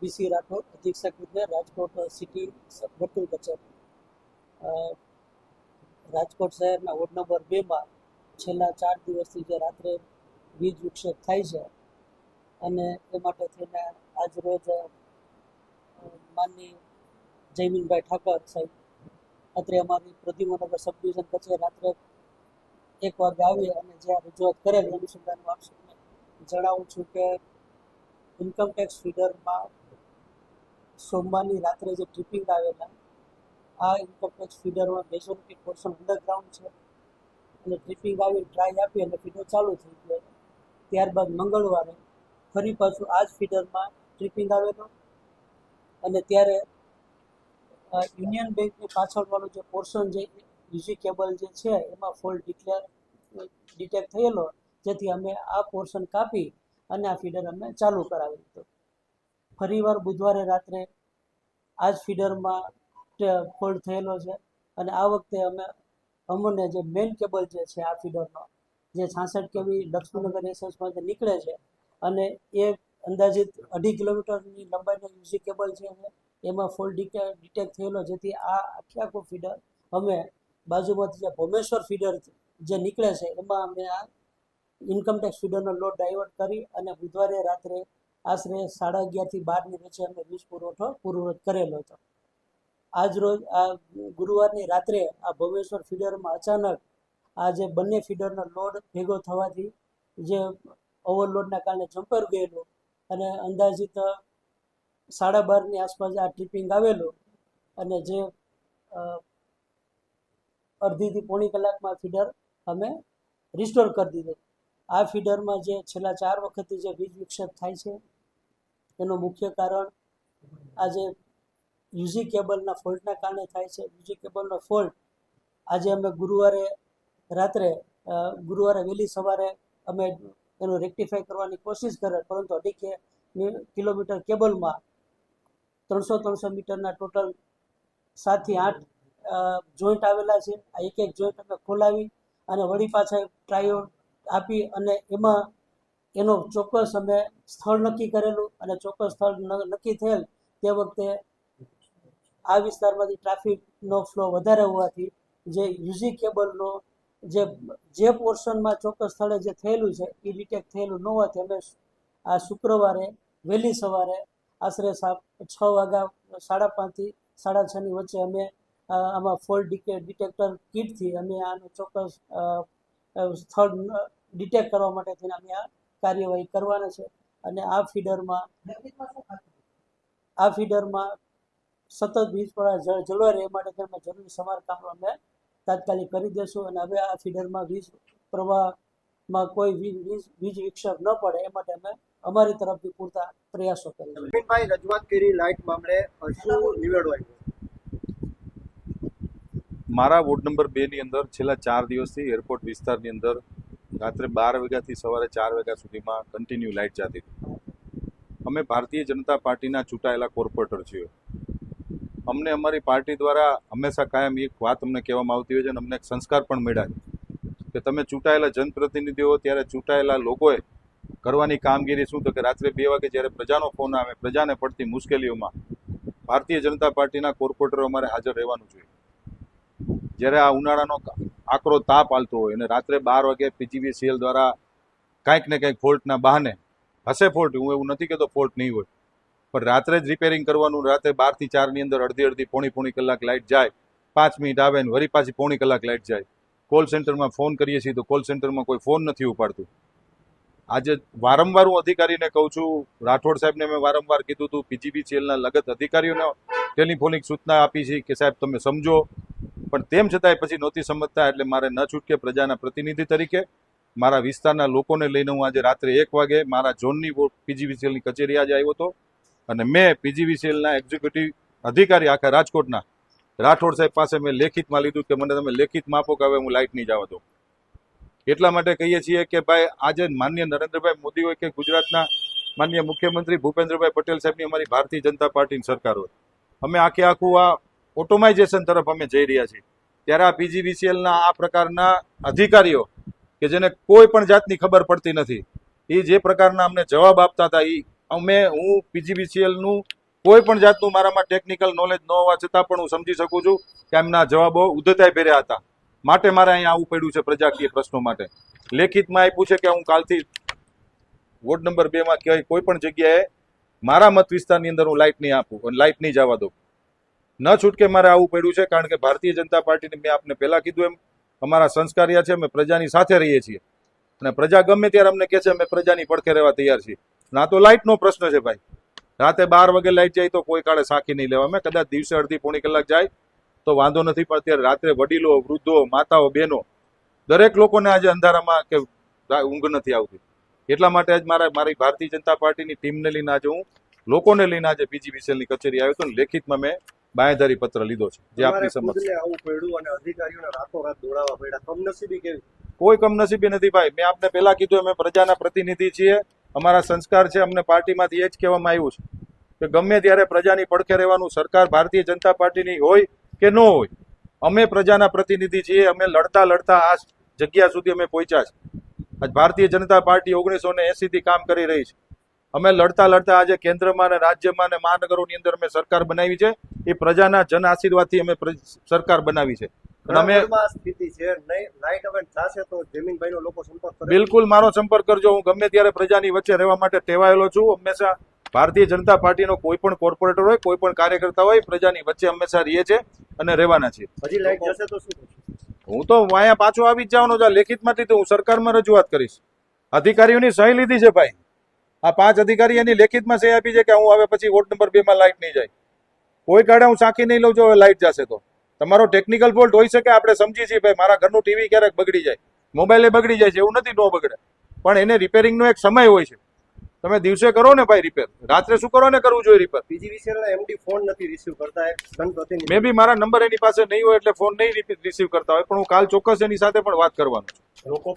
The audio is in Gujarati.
બીસી રાઠોડ, અધિક્ષક વિદ્યા રાજકોટ સિટી વર્તુળ કચેરી. રાજકોટ શહેરના વોર્ડ નંબર બેમાં છેલ્લા ચાર દિવસથી જે રાત્રે વીજ વિક્ષેપ થાય છે અને એ માટે થઈને આજ રોજ માનની જયમીનભાઈ ઠાકર સાહેબ, અત્રે અમારી પ્રતિમાનગર સબ ડિવિઝન કચેરી રાત્રે એક વાગે આવી અને જે રજૂઆત કરેલ અનુસંધાનમાં જણાવું છું કે ઇન્કમટેક્સ ફીડરમાં સોમવારની રાત્રે જે ટ્રિપિંગ આવેલા, આ ઇન્કમટેક્સ ફીડરમાં મેજોરિટી પોર્શન અંડરગ્રાઉન્ડ છે. અને ટ્રિપિંગ આવી ટ્રાય આપી અને ફીડર ચાલુ થઈ ગયો. ત્યારબાદ મંગળવારે ફરી પાછું આ જ ફીડરમાં ટ્રિપિંગ આવેલો. અને ત્યારે યુનિયન બેંકની પાછળવાળો જે પોર્શન જે યુજી કેબલ જે છે, એમાં ફોલ્ટ ડિક્લેર ડિટેક્ટ થયેલો. જેથી અમે આ પોર્શન કાપી અને આ ફીડર અમે ચાલુ કરાવી દીધો. ફરીવાર બુધવારે રાત્રે આ જ ફીડરમાં ફોલ્ટ થયેલો છે. અને આ વખતે અમે અમને જે મેઇન કેબલ જે છે આ ફીડરનો જે છાસઠ કેવી લક્ષ્મીનગર એસએસમાંથી નીકળે છે અને એ અંદાજિત અઢી કિલોમીટરની લંબાઈનો યુઝી કેબલ છે, એમાં ફોલ્ટ ડિટેક્ટ થયેલો, જેથી આ આખે આખું ફીડર અમે બાજુમાંથી જે ભોમેશ્વર ફીડર જે નીકળે છે, એમાં અમે આ ઇન્કમટેક્સ ફીડરનો લોડ ડાયવર્ટ કરી અને બુધવારે રાત્રે આશરે સાડા અગિયારથી બારની વચ્ચે અમે વીજ પુરવઠો પૂર્વવત કરેલો હતો. આજ રોજ, આ ગુરુવારની રાત્રે આ ભવેશ્વર ફીડરમાં અચાનક આ જે બંને ફીડરનો લોડ ભેગો થવાથી જે ઓવરલોડના કારણે જમ્પર ગયેલું અને અંદાજિત સાડા બારની આસપાસ આ ટ્રીપિંગ આવેલું અને જે અડધીથી પોણી કલાકમાં ફીડર અમે રિસ્ટોર કરી દીધું. આ ફીડરમાં જે છેલ્લા ચાર વખતથી જે વીજ વિક્ષેપ થાય છે, એનું મુખ્ય કારણ આજે યુઝી કેબલના ફોલ્ટના કારણે થાય છે. યુઝી કેબલનો ફોલ્ટ આજે અમે ગુરુવારે રાત્રે ગુરુવારે વહેલી સવારે અમે એનું રેક્ટિફાઈ કરવાની કોશિશ કરે પરંતુ અઢી કે કિલોમીટર કેબલમાં ત્રણસો ત્રણસો મીટરના ટોટલ સાતથી આઠ જોઈન્ટ આવેલા છે. આ એક એક જોઈન્ટ અમે ખોલાવી અને વળી પાછા ટ્રાયો આપી અને એમાં એનો ચોક્કસ અમે સ્થળ નક્કી કરેલું અને ચોક્કસ સ્થળ નક્કી થયેલ તે વખતે આ વિસ્તારમાંથી ટ્રાફિકનો ફ્લો વધારે હોવાથી જે યુઝી કેબલનો જે જે પોર્શનમાં ચોક્કસ સ્થળે જે થયેલું છે એ ડિટેક્ટ થયેલું ન હોવાથી અમે આ શુક્રવારે વહેલી સવારે આશરે છ વાગ્યા, સાડા પાંચથી સાડા છની વચ્ચે અમે આમાં ફોલ્ટ ડિટેક્ટર કીટથી અમે આનું ચોક્કસ સ્થળ ડિટેક્ટ કરવા માટે થઈને અમે આ કાર્યવાહી કરવાના છે. અને આ ફીડરમાં આ ફીડરમાં સતત વીજ પ્રવાહ જળ જળવાઈ રહે માટે અમે જરૂરી સમારકામ અમે તાત્કાલિક કરી દેશું અને હવે આ ફીડરમાં વીજ પ્રવાહમાં કોઈ વીજ વીજ વિક્ષેપ ન પડે એ માટે અમે અમારી તરફથી પૂરતા પ્રયાસો કરીશું રજૂઆત કરી લાઇટ મામલે શું નિવેડો આવ્યો. મારા વોર્ડ નંબર બેની અંદર છેલ્લા ચાર દિવસથી એરપોર્ટ વિસ્તારની અંદર રાત્રે બાર વાગ્યાથી સવારે ચાર વાગ્યા સુધીમાં કન્ટિન્યુ લાઇટ જતી હતી. અમે ભારતીય જનતા પાર્ટીના ચૂંટાયેલા કોર્પોરેટર છીએ. અમને અમારી પાર્ટી દ્વારા હંમેશા કાયમ એક વાત અમને કહેવામાં આવતી હોય છે અને અમને એક સંસ્કાર પણ મળ્યા કે તમે ચૂંટાયેલા જનપ્રતિનિધિઓ ત્યારે ચૂંટાયેલા લોકોએ કરવાની કામગીરી શું તો કે રાત્રે બે વાગે જ્યારે પ્રજાનો ફોન આવે, પ્રજાને પડતી મુશ્કેલીઓમાં ભારતીય જનતા પાર્ટીના કોર્પોરેટરો અમારે હાજર રહેવાનું જોઈએ. જ્યારે આ ઉનાળાનો આકરો તાપ આલતો હોય અને રાત્રે બાર વાગે પીજીવીસીએલ દ્વારા કાંઈક ને કંઈક ફોલ્ટના બહાને હશે ફોલ્ટ, હું એવું નથી કહેતો ફોલ્ટ નહીં હોય. પણ રાત્રે જ રિપેરિંગ કરવાનું, રાત્રે બારથી ચારની અંદર અડધી અડધી પોણી પોણી કલાક લાઇટ જાય, પાંચ મિનિટ આવે ને વળી પાછી પોણી કલાક લાઇટ જાય. કોલ સેન્ટરમાં ફોન કરીએ છીએ તો કોલ સેન્ટરમાં કોઈ ફોન નથી ઉપાડતું. આજે વારંવાર હું અધિકારીને કહું છું, રાઠોડ સાહેબને મેં વારંવાર કીધું હતું પીજીબીસીએલના લગત અધિકારીઓને ટેલિફોનિક સૂચના આપી છે કે સાહેબ તમે સમજો પણ તેમ છતાંય પછી નહોતી સમજતા એટલે મારે ન છૂટકે પ્રજાના પ્રતિનિધિ તરીકે મારા વિસ્તારના લોકોને લઈને હું આજે રાત્રે એક વાગે મારા ઝોનની પીજીવીસીએલની કચેરી આજે આવ્યો હતો. અને મેં પીજીવીસીએલના એક્ઝિક્યુટિવ અધિકારી આખા રાજકોટના રાઠોડ સાહેબ પાસે મેં લેખિતમાં લીધું કે મને તમે લેખિતમાં આપો કે હવે હું લાઇટ નહીં જવા દઉં. એટલા માટે કહીએ છીએ કે ભાઈ, આજે માન્ય નરેન્દ્રભાઈ મોદી હોય કે ગુજરાતના માન્ય મુખ્યમંત્રી ભૂપેન્દ્રભાઈ પટેલ સાહેબની અમારી ભારતીય જનતા પાર્ટીની સરકાર હોય. અમે આખે આખું આ ઓટોમાઇઝેશન તરફ અમે જઈ રહ્યા છીએ. ત્યારે આ પીજીવીસીએલના આ પ્રકારના અધિકારીઓ કે જેને કોઈ પણ જાતની ખબર પડતી નથી, એ જે પ્રકારના અમને જવાબ આપતા હતા એ અમે, હું પીજીવીસીએલનું કોઈ પણ જાતનું મારામાં ટેકનિકલ નોલેજ ન હોવા છતાં પણ હું સમજી શકું છું કે એમના જવાબો ઉદ્ધતાઈ ભર્યા હતા. માટે મારે અહીંયા આવવું પડ્યું છે પ્રજાકીય પ્રશ્નો માટે. લેખિતમાં આપ્યું છે કે હું કાલથી વોર્ડ નંબર બેમાં ક્યાંય કોઈ પણ જગ્યાએ મારા મત વિસ્તારની અંદર હું લાઇટ નહીં આપું લાઇટ નહીં જવા દઉં. ન છૂટકે મારે આવવું પડ્યું છે, કારણ કે ભારતીય જનતા પાર્ટીને મેં આપને પહેલા કીધું એમ, અમારા સંસ્કારિયા છે, અમે પ્રજાની સાથે રહીએ છીએ. અને પ્રજા ગમે ત્યારે અમને કહે છે, અમે પ્રજાની પડખે રહેવા તૈયાર છીએ. ના તો લાઇટનો પ્રશ્ન છે ભાઈ. રાતે બાર વાગે લાઇટ જાય તો કોઈ કાળે સાખી નહીં લેવા. અમે કદાચ દિવસે અડધી પોણી કલાક જાય તો વાંધો નથી, પણ અત્યારે રાત્રે વડીલો, વૃદ્ધો, માતાઓ, બહેનો, દરેક લોકોને આજે અંધારામાં કે ઊંઘ નથી આવતી. એટલા માટે આજ મારા, મારી ભારતીય જનતા પાર્ટીની ટીમને લઈને આજે હું લોકોને લઈને આજે ની કચેરી આવ્યો હતો લેખિતમાં મેં બાંયધારી પત્ર લીધો છે જે આપની સમક્ષ. ખુદને પડ્યું અને અધિકારીઓને રાતોરાત દોડાવવા પડ્યા. કમનસીબી કેવી? કોઈ કમનસીબી નથી ભાઈ. મેં આપને પહેલા કીધું અમે પ્રજાના પ્રતિનિધિ છીએ. અમારા સંસ્કાર છે અમને પાર્ટીમાંથી એ જ કહેવામાં આવ્યું છે કે ગમે ત્યારે પ્રજાની પડખે રહેવાનું સરકાર ભારતીય જનતા પાર્ટીની હોય કે ન હોય અમે પ્રજાના પ્રતિનિધિ છીએ. અમે લડતા લડતા આ જગ્યા સુધી અમે પહોંચ્યા છે. આજ ભારતીય જનતા પાર્ટી ઓગણીસો ને એસી થી કામ કરી રહી છે. અમે લડતા લડતા આજે કેન્દ્રમાં અને રાજ્યમાં અને મહાનગરોની અંદર અમે સરકાર બનાવી છે. એ પ્રજાના જન આશીર્વાદથી અમે સરકાર બનાવી છે. અમે સ્થિતિ છે નહીં હવે તો જમીનભાઈનો લોકો સંપર્ક બિલકુલ મારો સંપર્ક કરજો. હું ગમે ત્યારે પ્રજાની વચ્ચે રહેવા માટે ટેવાયેલો છું. હંમેશા ભારતીય જનતા પાર્ટીનો કોઈ પણ કોર્પોરેટર હોય કોઈ પણ કાર્યકર્તા હોય પ્રજાની વચ્ચે હંમેશા રહીએ છે અને રહેવાના છે હજી લાઇટ જશે તો શું હું તો અહીંયા પાછો આવી જ જવાનો છું. આ લેખિતમાંથી તો હું સરકારમાં રજૂઆત કરીશ. અધિકારીઓની સહી લીધી છે ભાઈ. આ પાંચ અધિકારી એની લેખિતમાં સહી આપી છે કે હું હવે પછી વોર્ડ નંબર બે માં લાઇટ નહીં જાય. કોઈ કાળે હું સાંખી નહીં લઉં જો હવે લાઇટ જશે તો. તમારો ટેકનિકલ ફોલ્ટ હોઈ શકે આપણે સમજી છીએ ભાઈ મારા ઘરનું ટીવી ક્યારેક બગડી જાય. મોબાઈલે બગડી જાય છે એવું નથી ન બગડે. પણ એને રિપેરિંગનો એક સમય હોય છે. તમે દિવસે કરો ને ભાઈ રિપેર રાત્રે શું કરો ને કરવું જોઈએ રિપેર બીજી વિશે MD ફોન નથી રિસીવ કરતા મે બી મારા નંબર એની પાસે નહીં હોય એટલે ફોન નહીં રિસીવ કરતા હોય પણ હું કાલ ચોક્કસ એની સાથે પણ વાત કરવાનો છું. લોકો